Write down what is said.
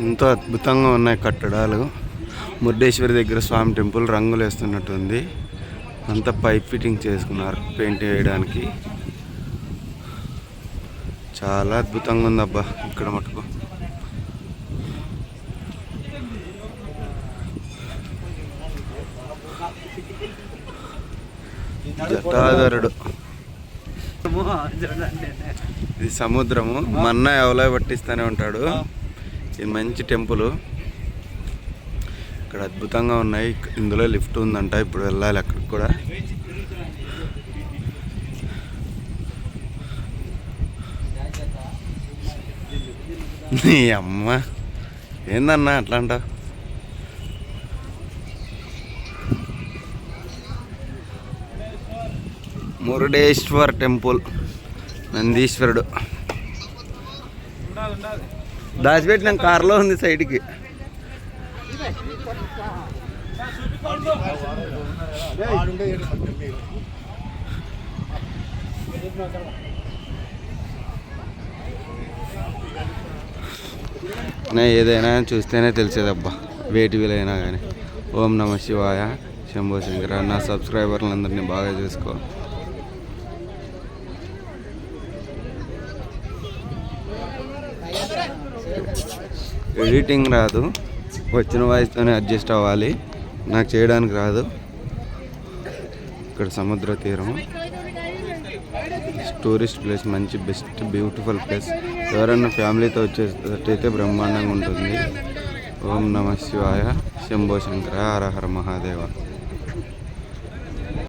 ఎంతో అద్భుతంగా ఉన్నాయి కట్టడాలు. మురుడేశ్వరి దగ్గర స్వామి టెంపుల్ రంగులు వేస్తున్నట్టుంది. అంతా పైప్ ఫిట్టింగ్ చేసుకున్నారు పెయింట్ వేయడానికి. చాలా అద్భుతంగా ఉంది అబ్బా ఇక్కడ మటుకు. జటాధరుడు. ఇది సముద్రము. మన్న ఎవలో పట్టిస్తూనే ఉంటాడు. ఇది మంచి టెంపుల్ ఇక్కడ అద్భుతంగా ఉన్నాయి. ఇందులో లిఫ్ట్ ఉందంట ఇప్పుడు వెళ్ళాలి అక్కడికి కూడా. నీ అమ్మ. ఏందన్నా అట్లా అంటావు? మురుడేశ్వర్ టెంపుల్ నందీశ్వరుడు. దాచిపెట్టిన కార్లో ఉంది సైడ్కి. ఏదైనా చూస్తేనే తెలిసేదబ్బా. వేటి వీలైనా కానీ ఓం నమ శివాయ. శంభో శంకర. నా సబ్స్క్రైబర్లందరినీ బాగా చూసుకో. ఎడిటింగ్ రాదు. వచ్చిన వాయిస్తోనే అడ్జస్ట్ అవ్వాలి. నాకు చేయడానికి రాదు. ఇక్కడ సముద్ర తీరం. టూరిస్ట్ ప్లేస్ మంచి బెస్ట్ బ్యూటిఫుల్ ప్లేస్. ఎవరైనా ఫ్యామిలీతో వచ్చేటట్టయితే బ్రహ్మాండంగా ఉంటుంది. ఓం నమ శివాయ. శంభో శంకర హర హర మహాదేవ.